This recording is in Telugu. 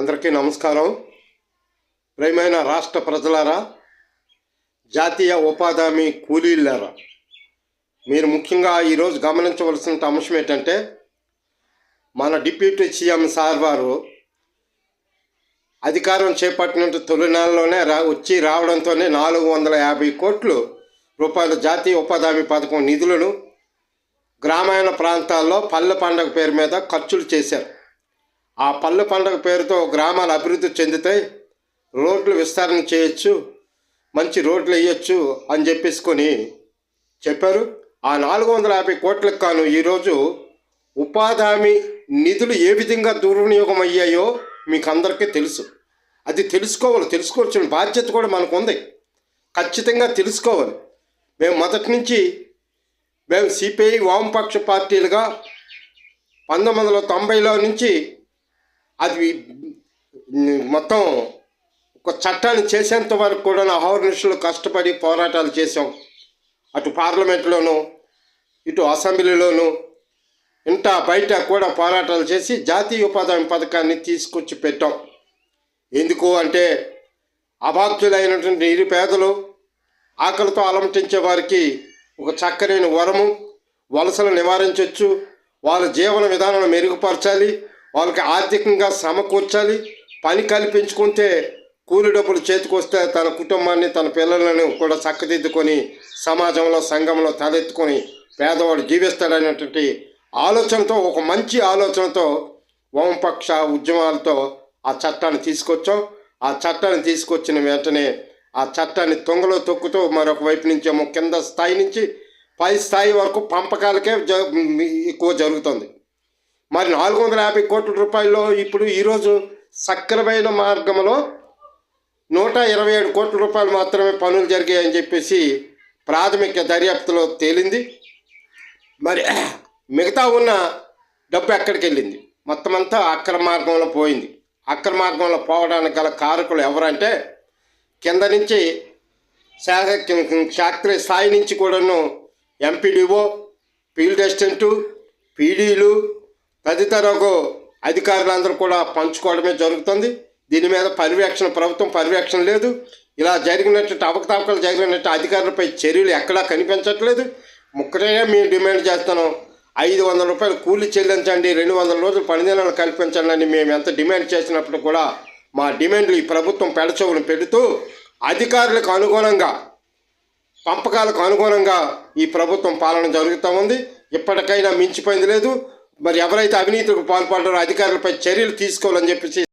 అందరికీ నమస్కారం. ప్రియమైన రాష్ట్ర ప్రజలారా జాతీయ ఉపాధి హామీ కూలీలారా మీరు ముఖ్యంగా ఈరోజు గమనించవలసిన అంశం ఏంటంటే మన డిప్యూటీ సీఎం సార్ వారు అధికారం చేపట్టిన తొలి నెలలోనే రా వచ్చి రావడంతోనే నాలుగు వందల యాభై కోట్లు రూపాయల జాతీయ ఉపాధి హామీ పథకం నిధులను గ్రామీణ ప్రాంతాల్లో పల్లె పండగ పేరు మీద ఖర్చులు చేశారు. ఆ పల్లె పండగ పేరుతో గ్రామాలు అభివృద్ధి చెందుతాయి రోడ్లు విస్తరణ చేయొచ్చు మంచి రోడ్లు వేయచ్చు అని చెప్పేసుకొని చెప్పారు. ఆ నాలుగు వందల యాభై కోట్లకు కాను ఈరోజు ఉపాధి హామీ నిధులు ఏ విధంగా దుర్వినియోగం అయ్యాయో మీకు అందరికీ తెలుసు. అది తెలుసుకోవాలి తెలుసుకోవాల్సిన బాధ్యత కూడా మనకు ఉంది ఖచ్చితంగా తెలుసుకోవాలి. మేము మొదటి నుంచి మేము సిపిఐ వామపక్ష పార్టీలుగా పంతొమ్మిది వందల తొంభైలో నుంచి అది మొత్తం ఒక చట్టాన్ని చేసేంత వరకు కూడా అహర్నిశలు కష్టపడి పోరాటాలు చేసాం అటు పార్లమెంట్లోనూ ఇటు అసెంబ్లీలోనూ ఇంట బయట కూడా పోరాటాలు చేసి జాతీయ ఉపాధి పథకాన్ని తీసుకొచ్చి పెట్టాం. ఎందుకు అంటే అబాధ్యులైనటువంటి నిరుపేదలు ఆకలితో అలమటించే వారికి ఒక చక్కనైన వరము వలసలు నివారించవచ్చు వాళ్ళ జీవన విధానాన్ని మెరుగుపరచాలి వాళ్ళకి ఆర్థికంగా సమకూర్చాలి పని కల్పించుకుంటే కూలి డబ్బులు చేతికొస్తే తన కుటుంబాన్ని తన పిల్లలను కూడా చక్కదిద్దుకొని సమాజంలో సంఘంలో తలెత్తుకొని పేదవాడు జీవిస్తాడనేటువంటి ఆలోచనతో ఒక మంచి ఆలోచనతో వామపక్ష ఉద్యమాలతో ఆ చట్టాన్ని తీసుకొచ్చాం. ఆ చట్టాన్ని తీసుకొచ్చిన వెంటనే ఆ చట్టాన్ని తొంగలో తొక్కుతూ మరొక వైపు నుంచేమో కింద స్థాయి నుంచి పై స్థాయి వరకు పంపకాలకే జ ఎక్కువ జరుగుతుంది. మరి నాలుగు వందల యాభై కోట్ల రూపాయల్లో ఇప్పుడు ఈరోజు సక్రమైన మార్గంలో నూట ఇరవై ఏడు కోట్ల రూపాయలు మాత్రమే పనులు జరిగాయని చెప్పేసి ప్రాథమిక దర్యాప్తులో తేలింది. మరి మిగతా ఉన్న డబ్బు ఎక్కడికి వెళ్ళింది? మొత్తం అంతా అక్రమ మార్గంలో పోయింది. అక్రమ మార్గంలో పోవడానికి గల కారకులు ఎవరంటే కింద నుంచి శాస్త్రీయ స్థాయి నుంచి కూడాను ఎంపీడీఓ ఫీల్డ్ అసిస్టెంటు పీడీలు తదితరకు అధికారులందరూ కూడా పంచుకోవడమే జరుగుతుంది. దీని మీద పర్యవేక్షణ ప్రభుత్వం పర్యవేక్షణ లేదు. ఇలా జరిగినట్టు అవకతవకలు జరిగినట్టు అధికారులపై చర్యలు ఎక్కడా కనిపించట్లేదు. ముక్కటే మేము డిమాండ్ చేస్తున్నాం ఐదు వందల రూపాయలు కూలి చెల్లించండి రెండు వందల రోజులు పనిదినాలు కల్పించాలని కల్పించండి అని మేము ఎంత డిమాండ్ చేసినప్పుడు కూడా మా డిమాండ్లు ఈ ప్రభుత్వం పెడచవును పెడుతూ అధికారులకు అనుగుణంగా పంపకాలకు అనుగుణంగా ఈ ప్రభుత్వం పాలన జరుగుతూ ఉంది. ఇప్పటికైనా మించిపోయింది లేదు. మరి ఎవరైతే అవినీతికి పాల్పడ్డారో అధికారులపై చర్యలు తీసుకోవాలని చెప్పేసి